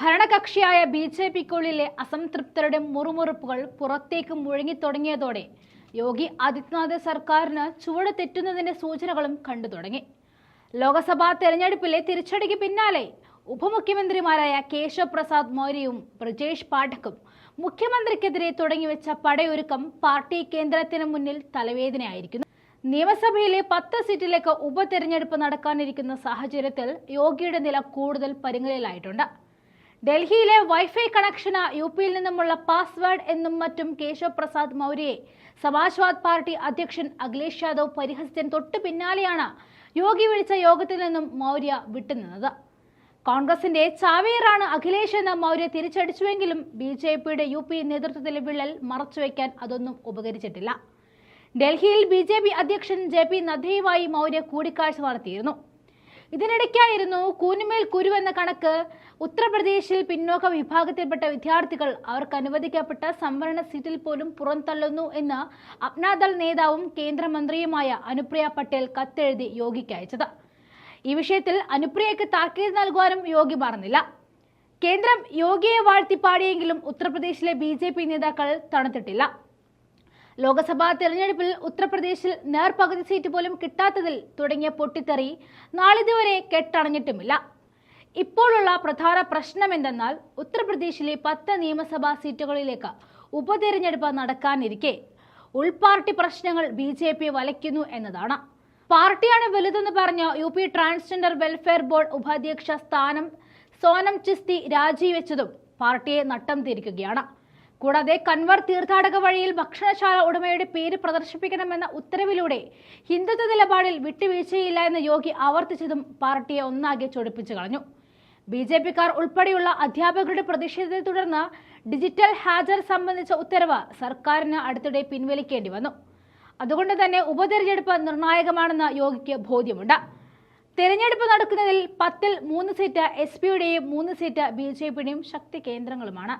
ഭരണകക്ഷിയായ B J പിക്കുള്ളിലെ അസംതൃപ്തരുടെ മുറുമുറുപ്പുകൾ പുറത്തേക്ക് മുഴങ്ങിത്തുടങ്ങിയതോടെ യോഗി ആദിത്യനാഥ് സർക്കാരിന് ചുവട് തെറ്റുന്നതിന്റെ സൂചനകളും കണ്ടു തുടങ്ങി. ലോക്സഭാ തെരഞ്ഞെടുപ്പിലെ തിരിച്ചടിക്ക് പിന്നാലെ ഉപമുഖ്യമന്ത്രിമാരായ കേശവ് പ്രസാദ് മൗര്യയും ബ്രജേഷ് പാഠക്കും മുഖ്യമന്ത്രിക്കെതിരെ തുടങ്ങിവെച്ച പടയൊരുക്കം പാർട്ടി കേന്ദ്രത്തിന് മുന്നിൽ തലവേദനയായിരിക്കുന്നു. നിയമസഭയിലെ പത്ത് സീറ്റിലേക്ക് ഉപതെരഞ്ഞെടുപ്പ് നടക്കാനിരിക്കുന്ന സാഹചര്യത്തിൽ യോഗിയുടെ നില കൂടുതൽ പരിങ്ങലിലായിട്ടുണ്ട് ഡൽഹിയിലെ വൈഫൈ കണക്ഷന് യു പിയിൽ നിന്നുമുള്ള പാസ്വേഡ് എന്നും മറ്റും കേശവ് പ്രസാദ് മൗര്യയെ സമാജ്വാദ് പാർട്ടി അധ്യക്ഷൻ അഖിലേഷ് യാദവ് പരിഹസിച്ചതിന് തൊട്ടു പിന്നാലെയാണ് യോഗി വിളിച്ച യോഗത്തിൽ നിന്നും മൗര്യ വിട്ടുനിന്നത്. കോൺഗ്രസിന്റെ ചാവേറാണ് അഖിലേഷ് എന്ന മൗര്യ തിരിച്ചടിച്ചുവെങ്കിലും ബി ജെ പിയുടെ യു പി നേതൃത്വത്തിലെ വിള്ളൽ മറച്ചുവെക്കാൻ അതൊന്നും ഉപകരിച്ചിട്ടില്ല. ഡൽഹിയിൽ ബി ജെ പി അധ്യക്ഷൻ ജെ പി നദ്ദയുമായി മൗര്യ കൂടിക്കാഴ്ച നടത്തിയിരുന്നു. ഇതിനിടയ്ക്കായിരുന്നു കൂനുമേൽ കുരു എന്ന കണക്ക് ഉത്തർപ്രദേശിൽ പിന്നോക്ക വിഭാഗത്തിൽപ്പെട്ട വിദ്യാർത്ഥികൾ അവർക്ക് അനുവദിക്കപ്പെട്ട സംവരണ സീറ്റിൽ പോലും പുറന്തള്ളുന്നു എന്ന് അപ്നാദൾ നേതാവും കേന്ദ്രമന്ത്രിയുമായ അനുപ്രിയ പട്ടേൽ കത്തെഴുതി യോഗിക്ക് അയച്ചത്. ഈ വിഷയത്തിൽ അനുപ്രിയയ്ക്ക് താക്കീത് നൽകുവാനും യോഗി മറന്നില്ല. കേന്ദ്രം യോഗിയെ വാഴ്ത്തിപ്പാടിയെങ്കിലും ഉത്തർപ്രദേശിലെ ബി നേതാക്കൾ തണുത്തിട്ടില്ല. ലോക്സഭാ തെരഞ്ഞെടുപ്പിൽ ഉത്തർപ്രദേശിൽ നേർപകുതി സീറ്റ് പോലും കിട്ടാത്തതിൽ തുടങ്ങിയ പൊട്ടിത്തെറി നാളിതുവരെ കെട്ടണഞ്ഞിട്ടുമില്ല. ഇപ്പോഴുള്ള പ്രധാന പ്രശ്നം എന്തെന്നാൽ ഉത്തർപ്രദേശിലെ പത്ത് നിയമസഭാ സീറ്റുകളിലേക്ക് ഉപതെരഞ്ഞെടുപ്പ് നടക്കാനിരിക്കെ. ഉൾപാർട്ടി പ്രശ്നങ്ങൾ ബി ജെ പി വലയ്ക്കുന്നു എന്നതാണ്. പാർട്ടിയാണ് വലുതെന്ന് പറഞ്ഞ U P transgender welfare board ഉപാധ്യക്ഷ സ്ഥാനം സോനം ചിസ്തി രാജിവെച്ചതും പാർട്ടിയെ നട്ടം തിരിക്കുകയാണ്. കൂടാതെ കൺവർ തീർത്ഥാടക വഴിയിൽ ഭക്ഷണശാല ഉടമയുടെ പേര് പ്രദർശിപ്പിക്കണമെന്ന ഉത്തരവിലൂടെ ഹിന്ദുത്വ നിലപാടിൽ വിട്ടുവീഴ്ചയില്ല എന്ന് യോഗി ആവർത്തിച്ചതും പാർട്ടിയെ ഒന്നാകെ ചൊടിപ്പിച്ചു കളഞ്ഞു. ബി ജെ പിക്കാർ ഉൾപ്പെടെയുള്ള അധ്യാപകരുടെ പ്രതിഷേധത്തെ തുടർന്ന് ഡിജിറ്റൽ ഹാജർ സംബന്ധിച്ച ഉത്തരവ് സർക്കാരിന് അടുത്തിടെ പിൻവലിക്കേണ്ടി വന്നു. അതുകൊണ്ട് തന്നെ ഉപതെരഞ്ഞെടുപ്പ് നിർണായകമാണെന്ന് യോഗിക്ക് ബോധ്യമുണ്ട്. തെരഞ്ഞെടുപ്പ് നടക്കുന്നതിൽ പത്തിൽ മൂന്ന് സീറ്റ് എസ് പിയുടെയും മൂന്ന് സീറ്റ് ബി ജെ പിയുടെയും ശക്തി കേന്ദ്രങ്ങളുമാണ്.